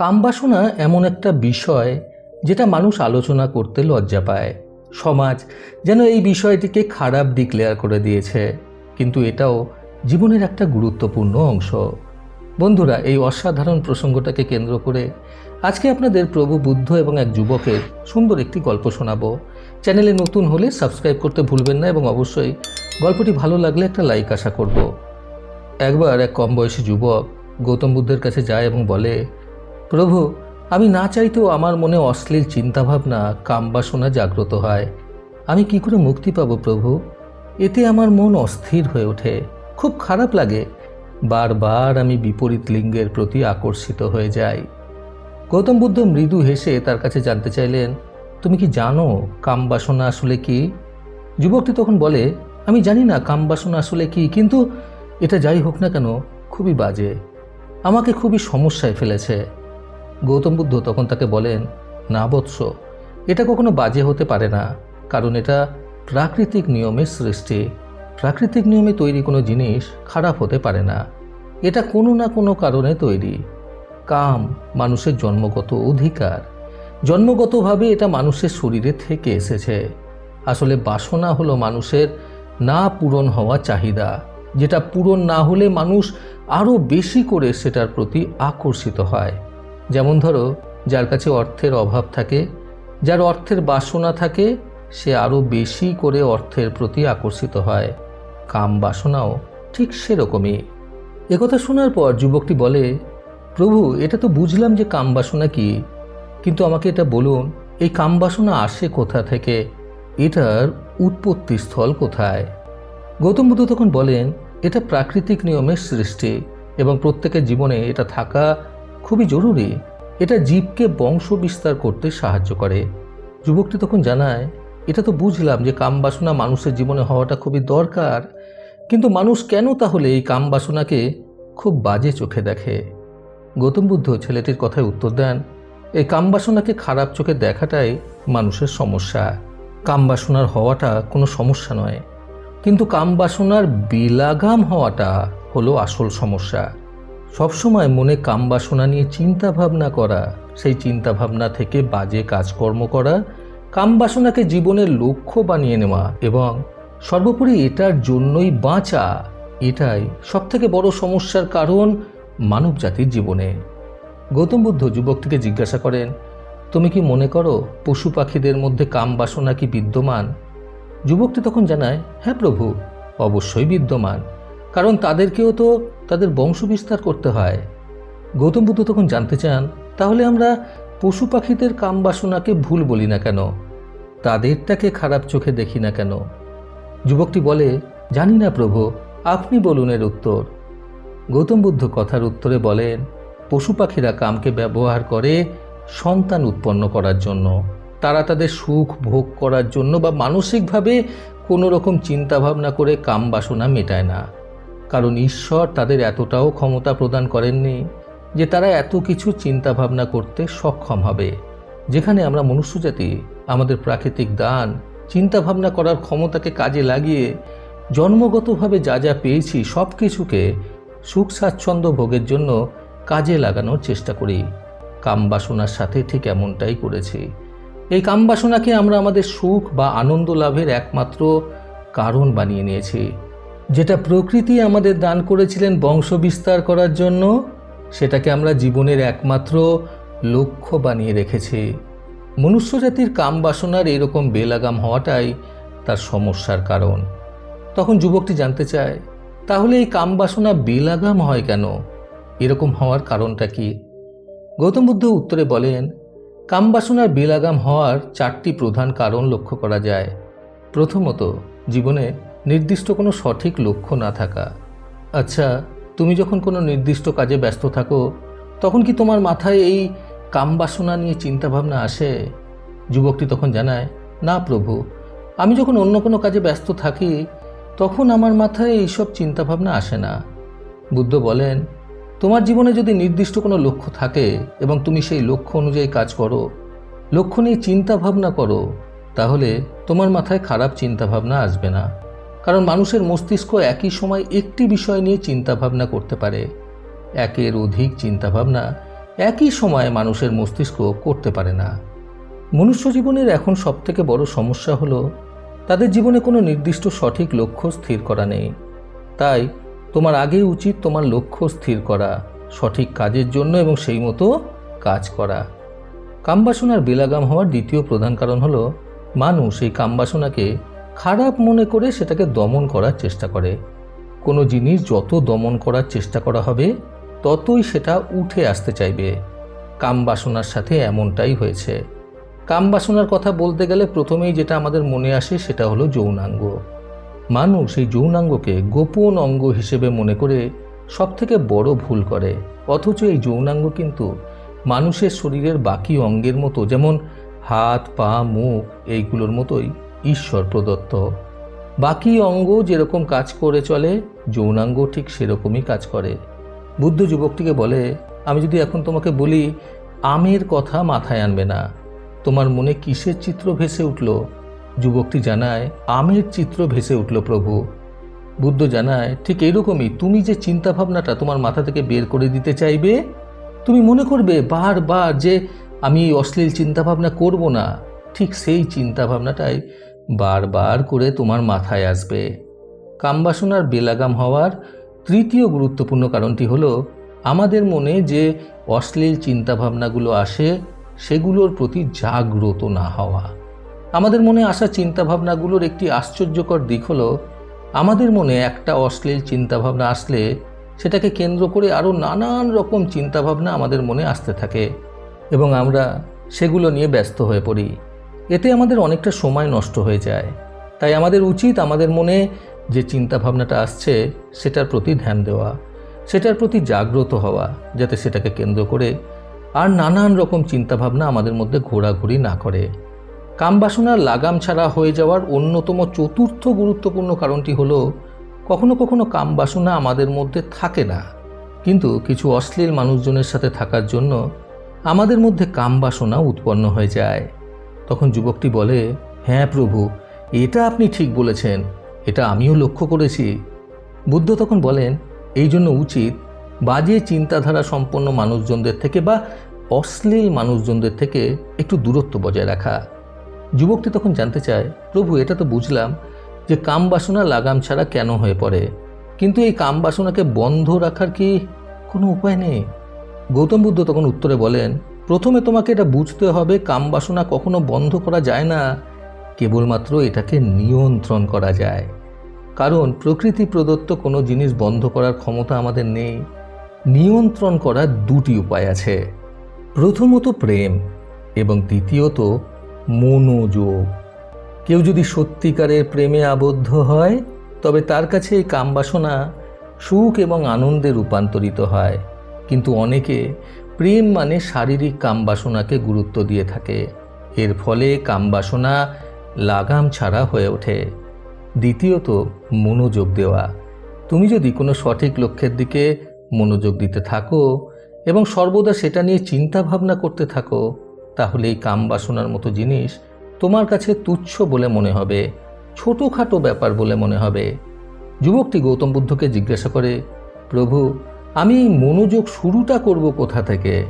কামবাসনা এমন একটা বিষয় যেটা মানুষ আলোচনা করতে লজ্জা পায়। সমাজ যেন এই বিষয়টিকে খারাপ ডিক্লেয়ার করে দিয়েছে, কিন্তু এটাও জীবনের একটা গুরুত্বপূর্ণ অংশ। বন্ধুরা, এই অসাধারণ প্রসঙ্গটাকে কেন্দ্র করে আজকে আপনাদের প্রভু বুদ্ধ এবং এক যুবকের সুন্দর একটি গল্প শোনাবো। চ্যানেলে নতুন হলে সাবস্ক্রাইব করতে ভুলবেন না এবং অবশ্যই গল্পটি ভালো লাগলে একটা লাইক আশা করব। একবার এক কম বয়সী যুবক গৌতম বুদ্ধের কাছে যায় এবং বলে প্রভু, আমি না চাইতেও আমার মনে অশ্লীল চিন্তাভাবনা, কামবাসনা জাগ্রত হয়। আমি কি করে মুক্তি পাবো প্রভু? এতে আমার মন অস্থির হয়ে ওঠে। খুব খারাপ লাগে। বারবার আমি বিপরীত লিঙ্গের প্রতি আকর্ষিত হয়ে যাই। গৌতম বুদ্ধ মৃদু হেসে তার কাছে জানতে চাইলেন, তুমি কি জানো কামবাসনা আসলে কি? যুবকটি তখন বলে, আমি জানি না কামবাসনা আসলে কি, কিন্তু এটা যাই হোক না কেন, খুবই বাজে। আমাকে খুবই সমস্যায় ফেলেছে। গৌতম বুদ্ধ তখন তাকে বলেন, না বৎস, এটা কখনো বাজে হতে পারে না, কারণ এটা প্রাকৃতিক নিয়মের সৃষ্টি। প্রাকৃতিক নিয়মে তৈরি কোনো জিনিস খারাপ হতে পারে না। এটা কোনো না কোনো কারণে তৈরি। কাম, মানুষের জন্মগত অধিকার। জন্মগতভাবে এটা মানুষের শরীরে থেকে এসেছে। আসলে বাসনা হলো মানুষের না পূরণ হওয়া চাহিদা, যেটা পূরণ না হলে মানুষ আরও বেশি করে সেটার প্রতি আকর্ষিত হয়। যেমন ধরো, যার কাছে অর্থের অভাব থাকে, যার অর্থের বাসনা থাকে, সে আরও বেশি করে অর্থের প্রতি আকর্ষিত হয়। কাম বাসনাও ঠিক সেরকমই। একথা শোনার পর যুবকটি বলে, প্রভু, এটা তো বুঝলাম যে কাম বাসনা কি, কিন্তু আমাকে এটা বলুন, এই কাম বাসনা আসে কোথা থেকে? এটার উৎপত্তি স্থল কোথায়? গৌতম বুদ্ধ তখন বলেন, এটা প্রাকৃতিক নিয়মের সৃষ্টি এবং প্রত্যেকের জীবনে এটা থাকা খুবই জরুরি। এটা জীবকে বংশ বিস্তার করতে সাহায্য করে। যুবকটি তখন জানায়, এটা তো বুঝলাম যে কাম বাসনা মানুষের জীবনে হওয়াটা খুবই দরকার, কিন্তু মানুষ কেন তাহলে এই কাম বাসনাকে খুব বাজে চোখে দেখে? গৌতম বুদ্ধ ছেলেটির কথায় উত্তর দেন, এই কামবাসনাকে খারাপ চোখে দেখাটাই মানুষের সমস্যা। কামবাসনার হওয়াটা কোনো সমস্যা নয়, কিন্তু কামবাসনার বিলাগাম হওয়াটা হলো আসল সমস্যা। সবসময় মনে কামবাসনা নিয়ে চিন্তা ভাবনা করা, সেই চিন্তা ভাবনা থেকে বাজে কাজকর্ম করা কামবাসনাকে জীবনের লক্ষ্য বানিয়ে নেওয়া এবং সর্বোপরি এটার জন্যই বাঁচা, এটাই সবথেকে বড় সমস্যার কারণ মানব জাতির জীবনে। গৌতম বুদ্ধ যুবকটিকে জিজ্ঞাসা করেন, তুমি কি মনে করো পশু পাখিদের মধ্যে কাম বাসনা কি বিদ্যমান? যুবকটি তখন জানায় হ্যাঁ প্রভু, অবশ্যই বিদ্যমান। কারণ তাদেরকেও তো তাদের বংশ বিস্তার করতে হয়। গৌতম বুদ্ধ তখন জানতে চান, তাহলে আমরা পশু পাখিদের কাম বাসনাকে ভুল বলি না কেন? তাদেরটাকে খারাপ চোখে দেখি না কেন? যুবকটি বলে, জানি না প্রভু, আপনি বলুন এর উত্তর। গৌতম বুদ্ধ কথার উত্তরে বলেন, পশু পাখিরা কামকে ব্যবহার করে সন্তান উৎপন্ন করার জন্য। তারা তাদের সুখ ভোগ করার জন্য বা মানসিকভাবে কোনো রকম চিন্তাভাবনা করে কাম বাসনা মেটায় না। কারণ ঈশ্বর তাদের এতটাও ক্ষমতা প্রদান করেননি যে তারা এত কিছু চিন্তাভাবনা করতে সক্ষম হবে। যেখানে আমরা মনুষ্যজাতি আমাদের প্রাকৃতিক দান, চিন্তাভাবনা করার ক্ষমতাকে কাজে লাগিয়ে জন্মগতভাবে যা যা পেয়েছি সব কিছুকে সুখ স্বাচ্ছন্দ্য ভোগের জন্য কাজে লাগানোর চেষ্টা করি। কামবাসনার সাথে ঠিক এমনটাই করেছি। এই কামবাসনাকে আমরা আমাদের সুখ বা আনন্দ লাভের একমাত্র কারণ বানিয়ে নিয়েছি। যেটা প্রকৃতি আমাদের দান করেছিলেন বংশ বিস্তার করার জন্য, সেটাকে আমরা জীবনের একমাত্র লক্ষ্য বানিয়ে রেখেছি। মনুষ্যজাতির কামবাসনার এরকম বেলাগাম হওয়াটাই তার সমস্যার কারণ। তখন যুবকটি জানতে চায়, তাহলে এই কামবাসনা বেলাগাম হয় কেন? এরকম হওয়ার কারণটা কি? গৌতম বুদ্ধ উত্তরে বলেন কামবাসনার বেলাগাম হওয়ার চারটি প্রধান কারণ লক্ষ্য করা যায়। প্রথমত, জীবনে নির্দিষ্ট কোনো সঠিক লক্ষ্য না থাকা। আচ্ছা তুমি যখন কোনো নির্দিষ্ট কাজে ব্যস্ত থাকো, তখন কি তোমার মাথায় এই কামবাসনা নিয়ে চিন্তাভাবনা আসে? যুবকটি তখন জানায়, না প্রভু, আমি যখন অন্য কোনো কাজে ব্যস্ত থাকি, তখন আমার মাথায় এইসব চিন্তাভাবনা আসে না। বুদ্ধ বলেন, তোমার জীবনে যদি নির্দিষ্ট কোনো লক্ষ্য থাকে এবং তুমি সেই লক্ষ্য অনুযায়ী কাজ করো, লক্ষ্য নিয়ে চিন্তাভাবনা করো, তাহলে তোমার মাথায় খারাপ চিন্তাভাবনা আসবে না। কারণ মানুষের মস্তিষ্ক একই সময় একটি বিষয় নিয়ে চিন্তা ভাবনা করতে পারে। একের অধিক চিন্তাভাবনা একই সময়ে মানুষের মস্তিষ্ক করতে পারে না। মনুষ্য জীবনের এখন সবথেকে বড় সমস্যা হলো, তাদের জীবনে কোনো নির্দিষ্ট সঠিক লক্ষ্য স্থির করা নেই। তাই তোমার আগে উচিত তোমার লক্ষ্য স্থির করা, সঠিক কাজের জন্য এবং সেই মতো কাজ করা। কামবাসনার বেলাগাম হওয়ার দ্বিতীয় প্রধান কারণ হলো, মানুষ এই কামবাসনাকে খারাপ মনে করে সেটাকে দমন করার চেষ্টা করে। কোনো জিনিস যত দমন করার চেষ্টা করা হবে, ততই সেটা উঠে আসতে চাইবে। কামবাসনার সাথে এমনটাই হয়েছে। কামবাসনার কথা বলতে গেলে প্রথমেই যেটা আমাদের মনে আসে সেটা হলো যৌনাঙ্গ। মানুষ এই যৌনাঙ্গকে গোপন অঙ্গ হিসেবে মনে করে সবথেকে বড় ভুল করে। অথচ এই যৌনাঙ্গ কিন্তু মানুষের শরীরের বাকি অঙ্গের মতো, যেমন হাত, পা, মুখ, এইগুলোর মতোই। ঈশ্বর প্রদত্ত। বাকি অঙ্গ যেরকম কাজ করে চলে, যৌনাঙ্গ ঠিক সেরকমই কাজ করে। বুদ্ধ যুবকটিকে বলে, আমি যদি এখন তোমাকে বলি, আমের কথা মাথায় আনবে না। তোমার মনে কিসের চিত্র ভেসে উঠল? যুবকটি জানায়, আমের চিত্র ভেসে উঠল প্রভু। বুদ্ধ জানায়, ঠিক এইরকমই, তুমি যে চিন্তাভাবনাটা তোমার মাথা থেকে বের করে দিতে চাইবে, তুমি মনে করবে বারবার যে আমি অশ্লীল চিন্তাভাবনা করব না। ঠিক সেই চিন্তাভাবনাটাই বারবার করে তোমার মাথায় আসবে। কামবাসনার বেলাগাম হওয়ার তৃতীয় গুরুত্বপূর্ণ কারণটি হলো, আমাদের মনে যে অশ্লীল চিন্তাভাবনাগুলো আসে, সেগুলোর প্রতি জাগ্রত না হওয়া। আমাদের মনে আসা চিন্তাভাবনাগুলোর একটি আশ্চর্যকর দিক হলো, আমাদের মনে একটা অশ্লীল চিন্তাভাবনা আসলে, সেটাকে কেন্দ্র করে আরও নানান রকম চিন্তাভাবনা আমাদের মনে আসতে থাকে এবং আমরা সেগুলো নিয়ে ব্যস্ত হয়ে পড়ি। এতে আমাদের অনেকটা সময় নষ্ট হয়ে যায়। তাই আমাদের উচিত আমাদের মনে যে চিন্তাভাবনাটা আসছে, সেটার প্রতি ধ্যান দেওয়া, সেটার প্রতি জাগ্রত হওয়া, যাতে সেটাকে কেন্দ্র করে আর নানান রকম চিন্তাভাবনা আমাদের মধ্যে ঘোরাঘুরি না করে। কামবাসনার লাগাম ছাড়া হয়ে যাওয়ার অন্যতম চতুর্থ গুরুত্বপূর্ণ কারণটি হলো, কখনো কখনো কামবাসনা আমাদের মধ্যে থাকে না। কিন্তু কিছু অশ্লীল মানুষজনের সাথে থাকার জন্য আমাদের মধ্যে কামবাসনা উৎপন্ন হয়ে যায়। তখন যুবকটি বলে হ্যাঁ প্রভু, এটা আপনি ঠিক বলেছেন, এটা আমিও লক্ষ্য করেছি। বুদ্ধ তখন বলেন, এই জন্য উচিত বাজে চিন্তাধারা সম্পন্ন মানুষজনদের থেকে বা অশ্লীল মানুষজনদের থেকে একটু দূরত্ব বজায় রাখা। যুবকটি তখন জানতে চায়, প্রভু, এটা তো বুঝলাম যে কাম বাসনা লাগাম ছাড়া কেন হয়ে পড়ে? কিন্তু এই কাম বাসনাকে বন্ধ রাখার কি কোনো উপায় নেই? গৌতম বুদ্ধ তখন উত্তরে বলেন প্রথমে তোমাকে এটা বুঝতে হবে, কাম বাসনা কখনো বন্ধ করা যায় না, কেবলমাত্র এটাকে নিয়ন্ত্রণ করা যায়। কারণ প্রকৃতি প্রদত্ত কোনো জিনিস বন্ধ করার ক্ষমতা আমাদের নেই। নিয়ন্ত্রণ করার দুটি উপায় আছে। প্রথমত প্রেম এবং দ্বিতীয়ত মনোযোগ। কেউ যদি সত্যিকারের প্রেমে আবদ্ধ হয়, তবে তার কাছে এই কামবাসনা সুখ এবং আনন্দে রূপান্তরিত হয়। কিন্তু অনেকে প্রেম মানে শারীরিক কামবাসনাকে গুরুত্ব দিয়ে থাকে। এর ফলে কামবাসনা লাগাম ছাড়া হয়ে ওঠে। দ্বিতীয়ত, মনোযোগ দেওয়া। তুমি যদি কোনো সঠিক লক্ষ্যের দিকে মনোযোগ দিতে থাকো এবং সর্বদা সেটা নিয়ে চিন্তা ভাবনা করতে থাকো, তাহলে এই কামবাসনার মতো জিনিস তোমার কাছে তুচ্ছ বলে মনে হবে, ছোটোখাটো ব্যাপার বলে মনে হবে। যুবকটি গৌতম বুদ্ধকে জিজ্ঞাসা করে, প্রভু আমি এই মনোযোগ শুরুটা করব কোথা থেকে?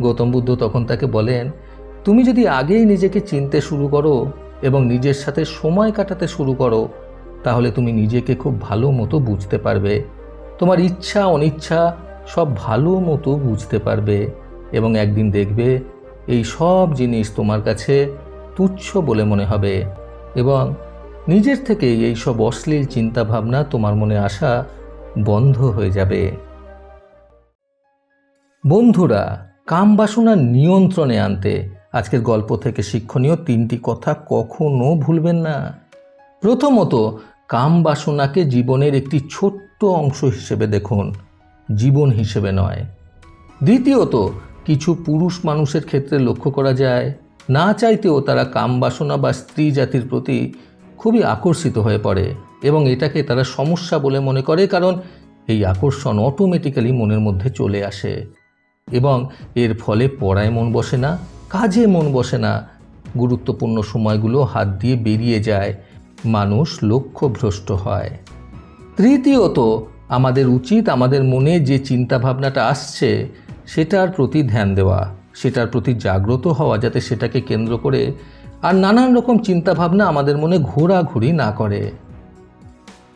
গৌতম বুদ্ধ তখন তাকে বলেন, তুমি যদি আগেই নিজেকে চিনতে শুরু করো এবং নিজের সাথে সময় কাটাতে শুরু করো, তাহলে তুমি নিজেকে খুব ভালো মতো বুঝতে পারবে। তোমার ইচ্ছা, অনিচ্ছা সব ভালো মতো বুঝতে পারবে এবং একদিন দেখবে এই সব জিনিস তোমার কাছে তুচ্ছ বলে মনে হবে এবং নিজের থেকেই এই সব অশ্লীল চিন্তাভাবনা তোমার মনে আসা বন্ধ হয়ে যাবে। বন্ধুরা, কাম বাসনা নিয়ন্ত্রণে আনতে আজকের গল্প থেকে শিক্ষণীয় তিনটি কথা কখনো ভুলবেন না। প্রথমত, কাম বাসনাকে জীবনের একটি ছোট্ট অংশ হিসেবে দেখুন, জীবন হিসেবে নয়। দ্বিতীয়ত, কিছু পুরুষ মানুষের ক্ষেত্রে লক্ষ্য করা যায়, না চাইতেও তারা কাম বাসনা বা স্ত্রী জাতির প্রতি খুবই আকর্ষিত হয়ে পড়ে এবং এটাকে তারা সমস্যা বলে মনে করে কারণ এই আকর্ষণ অটোমেটিক্যালি মনের মধ্যে চলে আসে। এবং এর ফলে পড়ায় মন বসে না, কাজে মন বসে না। গুরুত্বপূর্ণ সময়গুলো হাত দিয়ে বেরিয়ে যায়। মানুষ লক্ষ্যভ্রষ্ট হয়। তৃতীয়ত, আমাদের উচিত আমাদের মনে যে চিন্তাভাবনাটা আসছে, সেটার প্রতি ধ্যান দেওয়া। সেটার প্রতি জাগ্রত হওয়া যাতে সেটাকে কেন্দ্র করে। আর নানান রকম চিন্তাভাবনা আমাদের মনে ঘোরাঘুরি না করে।